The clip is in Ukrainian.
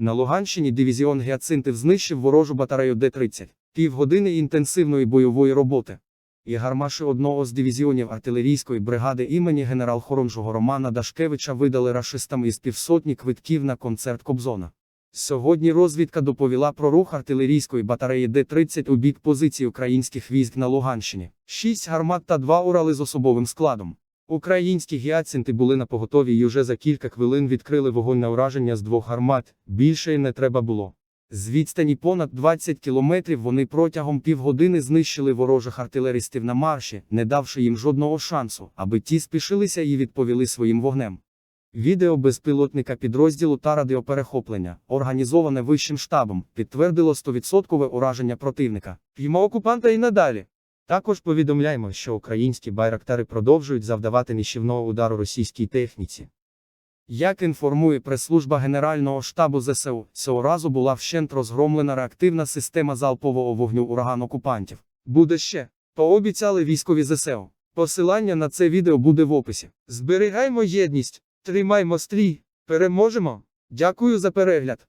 На Луганщині дивізіон Гіацинтів знищив ворожу батарею Д-30. Півгодини інтенсивної бойової роботи. І гармаші одного з дивізіонів артилерійської бригади імені генерал-хорунжого Романа Дашкевича видали рашистам із півсотні квитків на концерт Кобзона. Сьогодні розвідка доповіла про рух артилерійської батареї Д-30 у бік позицій українських військ на Луганщині. Шість гармат та два урали з особовим складом. Українські гіацинти були на поготові і уже за кілька хвилин відкрили вогонь на ураження з двох гармат, більше й не треба було. З відстані понад 20 кілометрів вони протягом півгодини знищили ворожих артилеристів на марші, не давши їм жодного шансу, аби ті спішилися і відповіли своїм вогнем. Відео безпілотника підрозділу та радіоперехоплення, організоване вищим штабом, підтвердило 100% ураження противника. П'ємо окупанта і надалі. Також повідомляємо, що українські байрактари продовжують завдавати нищівного удару російській техніці. Як інформує прес-служба Генерального штабу ЗСУ, цього разу була вщент розгромлена реактивна система залпового вогню ураган окупантів. Буде ще. Пообіцяли військові ЗСУ. Посилання на це відео буде в описі. Зберігаймо єдність, тримаймо стрій, переможемо. Дякую за перегляд.